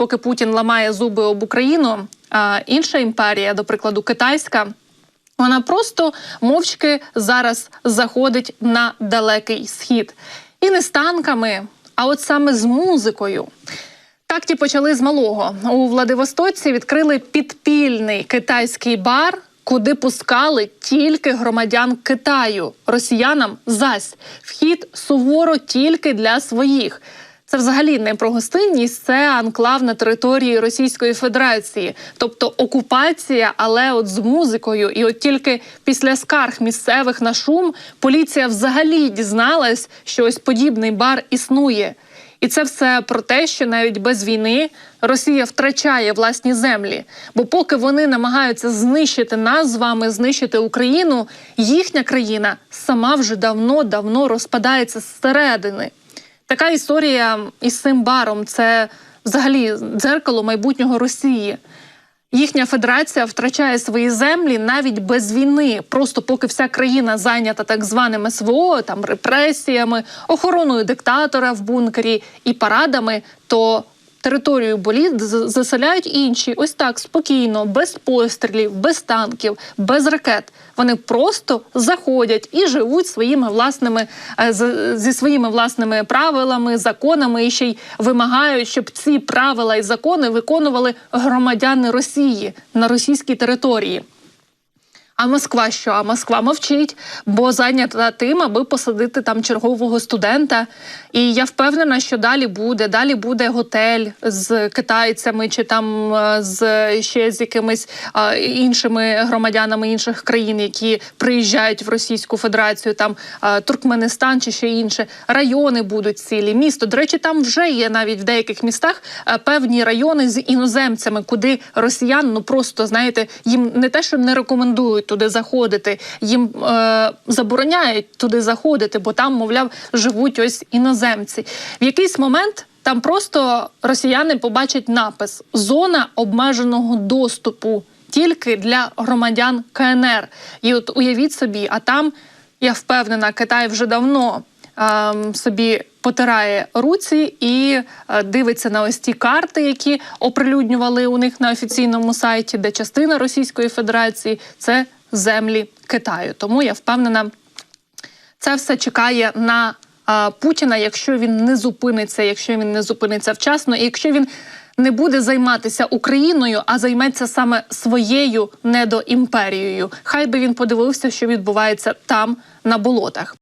поки Путін ламає зуби об Україну, а інша імперія, до прикладу, китайська. Вона просто мовчки зараз заходить на далекий схід. І не з танками, а от саме з музикою. Так ті почали з малого. У Владивостоці відкрили підпільний китайський бар, куди пускали тільки громадян Китаю. Росіянам зась вхід суворо тільки для своїх. Це взагалі не про гостинність, це анклав на території Російської Федерації, тобто окупація, але от з музикою. І от тільки після скарг місцевих на шум поліція взагалі дізналась, що ось подібний бар існує. І це все про те, що навіть без війни Росія втрачає власні землі. Бо поки вони намагаються знищити нас з вами, знищити Україну, їхня країна сама вже давно-давно розпадається зсередини. Така історія із цим баром це взагалі дзеркало майбутнього Росії. Їхня федерація втрачає свої землі навіть без війни. Просто поки вся країна зайнята так званим СВО, там репресіями, охороною диктатора в бункері і парадами, то територію боліт заселяють інші. Ось так спокійно, без пострілів, без танків, без ракет. Вони просто заходять і живуть своїми власними е, зі своїми власними правилами, законами і ще й вимагають, щоб ці правила і закони виконували громадяни Росії на російській території. А Москва що? А Москва мовчить, бо зайнята тим, аби посадити там чергового студента. І я впевнена, що далі буде. Далі буде готель з китайцями чи там е, з ще з якимись е, іншими громадянами інших країн, які приїжджають в Російську Федерацію, там е, Туркменистан чи ще інше. Райони будуть цілі. Місто. До речі, там вже є навіть в деяких містах певні райони з іноземцями, куди росіян ну просто знаєте, їм не те, що не рекомендують туди заходити, їм е, забороняють туди заходити, бо там, мовляв, живуть ось іноземці. В якийсь момент. Там просто росіяни побачать напис Зона обмеженого доступу тільки для громадян КНР. І от уявіть собі, а там я впевнена, Китай вже давно ем, собі потирає руці і е, дивиться на ось ті карти, які оприлюднювали у них на офіційному сайті, де частина Російської Федерації це землі Китаю. Тому я впевнена, це все чекає на Путіна, якщо він не зупиниться, якщо він не зупиниться вчасно, і якщо він не буде займатися Україною, а займеться саме своєю недоімперією. Хай би він подивився, що відбувається там на болотах.